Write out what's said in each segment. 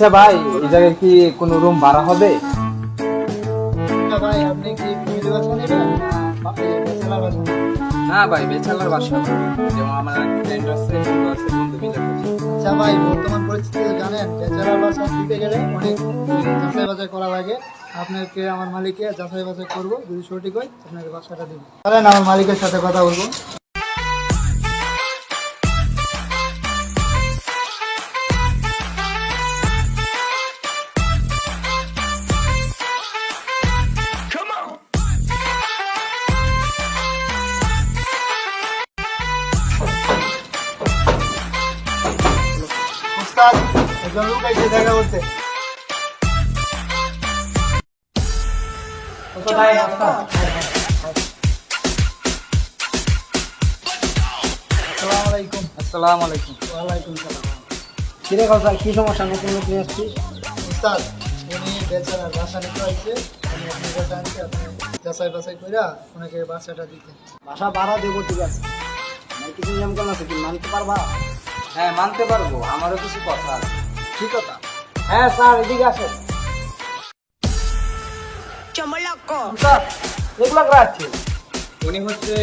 আচ্ছা ভাই এই জায়গায় কি কোনো রুম ভাড়া হবে? আচ্ছা না ভাই বেচালার বাসা। যেমন আমার ফ্রেন্ড আছে বন্ধু আছে বন্ধু মিলে। আচ্ছা ভাই বর্তমান পরিস্থিতি জানেন ব্যাচেলার বাসা দিতে গেলে অনেক যাচাই বাছাই করা লাগে। আপনাকে আমার মালিককে যাচাই বাছাই করব যদি সঠিক হয় আপনাকে বাসাটা দিব। তাহলে আমার মালিকের সাথে কথা বলব। এসে দেখা করতে। আসসালামু আলাইকুম আসসালামু আলাইকুম ওয়ালাইকুম সালাম। কিরে কথা কি সমস্যা? নতুন নতুন আসছিস উস্তাদ উনি বেচারার বাসা নিতে আসছে। আমি আপনার কাছে আনছি আপনি যাচাই বাছাই করে ওনাকে বাসাটা দিতে। বাসা ভাড়া দেবো ঠিক আছে। কিছু নিয়ম কানুন আছে কি? মানতে পারবা? হ্যাঁ মানতে পারব আমারও কিছু কথা আছে। ঠিক কথা? হ্যাঁ স্যার এদিকে আসেন। স্যার এগুলো রাখছে উনি হচ্ছে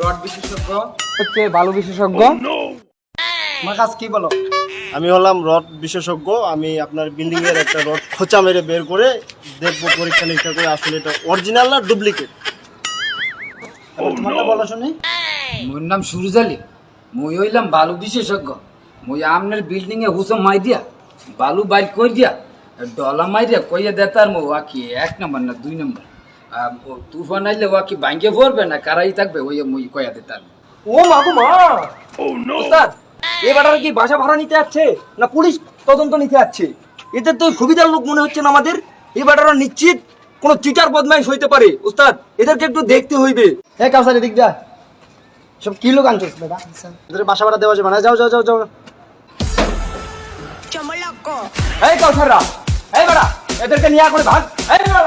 রড বিশেষজ্ঞ। হচ্ছে বালু বিশেষজ্ঞ। আমার কাছে কি বলো? আমি হলাম রড বিশেষজ্ঞ। আমি আপনার বিল্ডিং এর একটা রড খোঁচা মেরে বের করে দেখব পরীক্ষা নিরীক্ষা করে আসলে এটা অরিজিনাল না ডুপ্লিকেট তোমারটা বলো শুনি। মোর নাম সুরজ আলী মুই হইলাম বালু বিশেষজ্ঞ। মুই আমনের বিল্ডিং এ হুসম মাই দিয়া বালু বাইর কই দিয়া ডলা মাইরিয়া কইয়া দেতার মো ওয়াকি এক নম্বর না দুই নম্বর। তুফান আইলে ওয়াকি ভাঙ্গে পড়বে না কারাই থাকবে ওই মুই কইয়া দেতার ও মা! গো মা ওস্তাদ এবার কি বাসা ভাড়া নিতে যাচ্ছে না পুলিশ তদন্ত নিতে যাচ্ছে? এদের তো সুবিধার লোক মনে হচ্ছে না আমাদের। এবার নিশ্চিত কোনো চিটার বদমাইশ হইতে পারে। ওস্তাদ এদেরকে একটু দেখতে হইবে। হ্যাঁ কাউসার এদিক যা সব কি লোক আনছিস এদের বাসা ভাড়া দেওয়া যাবে না যাও যাও যাও যাও। Chomoloco. এই কাউসাররা এই বেটা এদেরকে নিয়ে করে ভাগ। এই বেটা